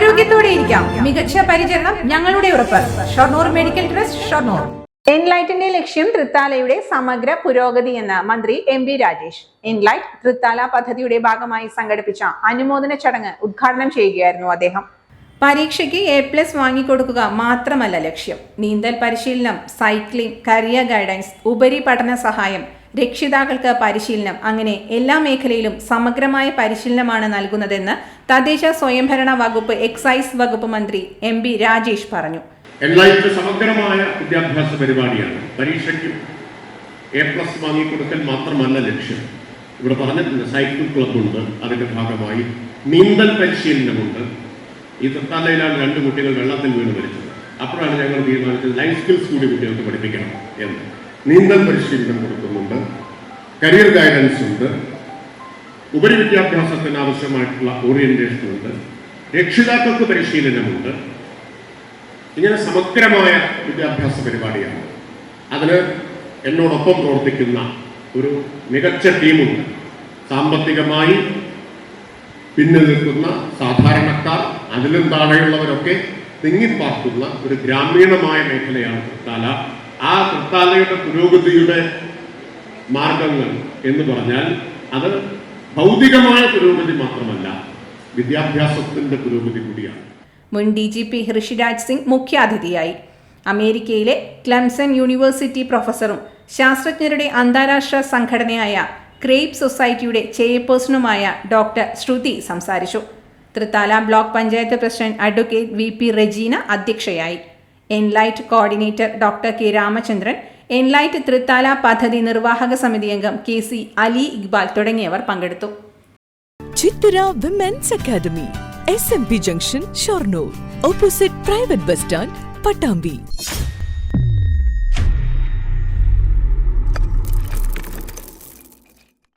ആരോഗ്യത്തോടെ ഇരിക്കാം. മികച്ച പരിചരണം ഞങ്ങളുടെ ഉറപ്പ്. Shoranur medical trust Shoranur. എൻലൈറ്റിന്റെ ലക്ഷ്യം തൃത്താലയുടെ സമഗ്ര പുരോഗതി എന്ന് മന്ത്രി M V Rajesh. Enlight Thrithala പദ്ധതിയുടെ ഭാഗമായി സംഘടിപ്പിച്ച അനുമോദന ചടങ്ങ് ഉദ്ഘാടനം ചെയ്യുകയായിരുന്നു അദ്ദേഹം. പരീക്ഷയ്ക്ക് എ പ്ലസ് വാങ്ങിക്കൊടുക്കുക മാത്രമല്ല ലക്ഷ്യം. നീന്തൽ പരിശീലനം സൈക്ലിംഗ് കരിയർ ഗൈഡൻസ് ഉപരിപഠന സഹായം രക്ഷിതാക്കൾക്ക് പരിശീലനം. അങ്ങനെ എല്ലാ മേഖലയിലും സമഗ്രമായ പരിശീലനമാണ് നൽകുന്നതെന്ന് തദ്ദേശ സ്വയംഭരണ വകുപ്പ് എക്സൈസ് വകുപ്പ് മന്ത്രി എം ബി രാജേഷ് പറഞ്ഞു. എൻലൈറ്റ് സമഗ്രമായ വിദ്യാഭ്യാസ പരിപാടിയാണ്. പരീക്ഷയ്ക്ക് എ പ്ലസ് വാങ്ങിക്കൊടുക്കൽ മാത്രമല്ല ലക്ഷ്യം. ഇവിടെ പറഞ്ഞിട്ടുണ്ട് സൈക്കിൾ ക്ലബുണ്ട് അതിന്റെ ഭാഗമായി നീന്തൽ പരിശീലനമുണ്ട്. ഈ തൃത്താലയിലാണ് രണ്ട് കുട്ടികൾ വെള്ളത്തിൽ വീണ് മരിച്ചത്. അപ്പോഴാണ് ഞങ്ങൾ തീരുമാനിച്ചത് ലൈഫ് സ്കിൽസ് കൂടി കുട്ടികൾക്ക് പഠിപ്പിക്കണം എന്ന്. നീന്തൽ പരിശീലനം കൊടുക്കുന്നുണ്ട് കരിയർ ഗൈഡൻസ് ഉണ്ട്. ഉപരി ഉപരിവിദ്യാഭ്യാസത്തിന് ആവശ്യമായിട്ടുള്ള ഓറിയന്റേഷൻ ഉണ്ട്. രക്ഷിതാക്കൾക്ക് പരിശീലനമുണ്ട്. ഇങ്ങനെ സമഗ്രമായ വിദ്യാഭ്യാസ പരിപാടിയാണ്. അതിന് എന്നോടൊപ്പം പ്രവർത്തിക്കുന്ന ഒരു മികച്ച ടീമുണ്ട്. സാമ്പത്തികമായി പിന്നിൽ നിൽക്കുന്ന സാധാരണക്കാർ അതിലും താഴെയുള്ളവരൊക്കെ തിങ്ങിപ്പാർക്കുന്ന ഒരു ഗ്രാമീണമായ മേഖലയാണ് തൃത്താല. ആ തൃത്താലയുടെ പുരോഗതിയുടെ മാർഗങ്ങൾ എന്ന് പറഞ്ഞാൽ അത് ഭൗതികമായ പുരോഗതി മാത്രമല്ല വിദ്യാഭ്യാസത്തിന്റെ പുരോഗതി കൂടിയാണ്. മുൻ D G P Rishiraj Singh മുഖ്യാതിഥിയായി. അമേരിക്കയിലെ ക്ലംസൺ യൂണിവേഴ്സിറ്റി പ്രൊഫസറും ശാസ്ത്രജ്ഞരുടെ അന്താരാഷ്ട്ര സംഘടനയായ ക്രേപ്പ് സൊസൈറ്റിയുടെ ചെയർപേഴ്സണുമായ ഡോക്ടർ ശ്രുതി സംസാരിച്ചു. Thrithala block panchayat president advocate V P Regina അധ്യക്ഷയായി. Enlight coordinator doctor K Ramachandran Enlight Thrithala പദ്ധതി നിർവാഹക സമിതി അംഗം കെ സി അലി ഇക്ബാൽ തുടങ്ങിയവർ പങ്കെടുത്തു. Chithara women's academy S M P junction Shoranur opposite private bus stand Pattambi